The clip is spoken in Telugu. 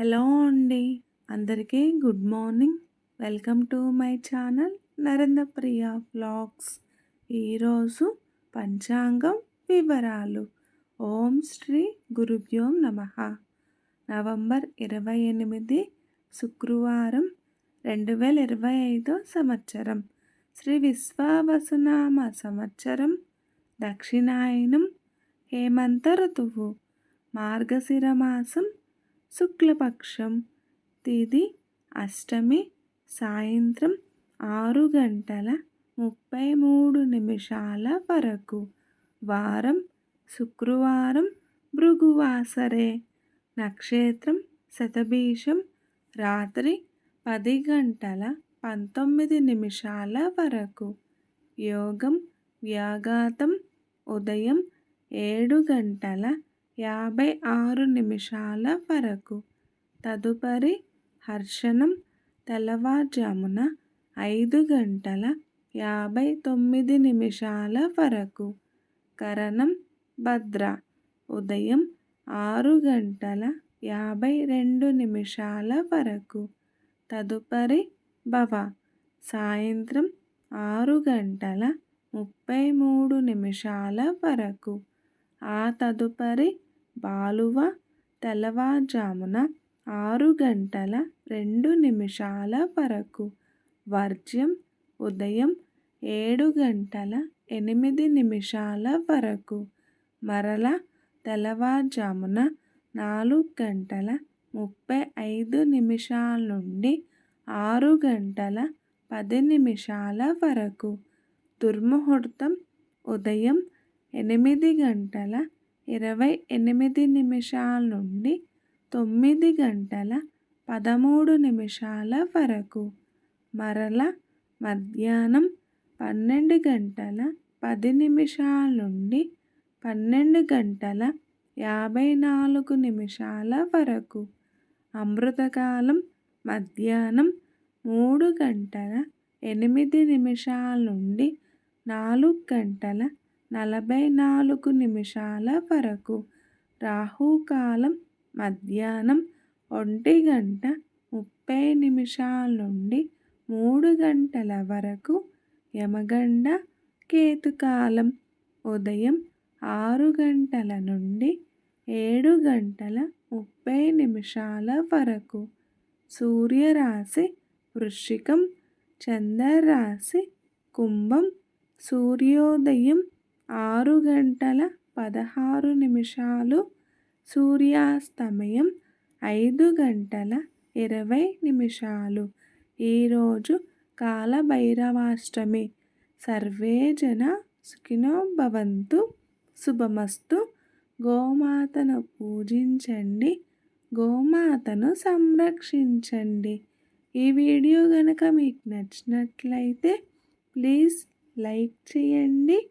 హలో అండి. అందరికీ good morning. Welcome to my channel Narendra Priya vlogs. ఈరోజు పంచాంగం వివరాలు. ఓం శ్రీ గురుభ్యోం నమ. నవంబర్ ఇరవై ఎనిమిది శుక్రవారం రెండు వేల ఇరవై ఐదో సంవత్సరం. శ్రీ విశ్వావసునామ సంవత్సరం. దక్షిణాయనం హేమంత ఋతువు. మార్గశిర మాసం శుక్లపక్షం. తిది అష్టమి సాయంత్రం ఆరు గంటల ముప్పై మూడు నిమిషాల వరకు. వారం శుక్రవారం భృగువాసరే. నక్షత్రం శతభీషం. రాత్రి పది గంటల పంతొమ్మిది నిమిషాల వరకు. యోగం వ్యాఘాతం ఉదయం ఏడు గంటల యాభై ఆరు నిమిషాల వరకు. తదుపరి హర్షణం తెల్లవారుజామున ఐదు గంటల యాభై తొమ్మిది నిమిషాల వరకు. కరణం భద్ర. ఉదయం ఆరు గంటల యాభై రెండు నిమిషాల వరకు. తదుపరి భవ. సాయంత్రం ఆరు గంటల ముప్పై మూడు నిమిషాల వరకు. ఆ తదుపరి బాలువ తెల్లవారుజామున ఆరు గంటల రెండు నిమిషాల వరకు. వర్జ్యం ఉదయం ఏడు గంటల ఎనిమిది నిమిషాల వరకు. మరల తెల్లవారుజామున నాలుగు గంటల ముప్పై ఐదు నిమిషాల నుండి ఆరు గంటల పది నిమిషాల వరకు. దుర్ముహూర్తం ఉదయం ఎనిమిది గంటల ఇరవై ఎనిమిది నిమిషాల నుండి తొమ్మిది గంటల పదమూడు నిమిషాల వరకు. మరల మధ్యాహ్నం పన్నెండు గంటల పది నిమిషాల నుండి పన్నెండు గంటల యాభై నాలుగు నిమిషాల వరకు. అమృతకాలం మధ్యాహ్నం మూడు గంటల ఎనిమిది నిమిషాల నుండి నాలుగు గంటల నలభై నాలుగు నిమిషాల వరకు. రాహుకాలం మధ్యాహ్నం ఒంటి గంట ముప్పై నిమిషాల నుండి మూడు గంటల వరకు యమగండ కేతుకాలం ఉదయం ఆరు గంటల నుండి ఏడు గంటల ముప్పై నిమిషాల వరకు. సూర్యరాశి వృశ్చికం చంద్రరాశి కుంభం సూర్యోదయం ఆరు గంటల పదహారు నిమిషాలు సూర్యాస్తమయం ఐదు గంటల ఇరవై నిమిషాలు. ఈరోజు కాలభైరవాష్టమి. సర్వే జన సుఖినో భవంతు. శుభమస్తు. గోమాతను పూజించండి. గోమాతను సంరక్షించండి. ఈ వీడియో కనుక మీకు నచ్చినట్లయితే ప్లీజ్ లైక్ చేయండి.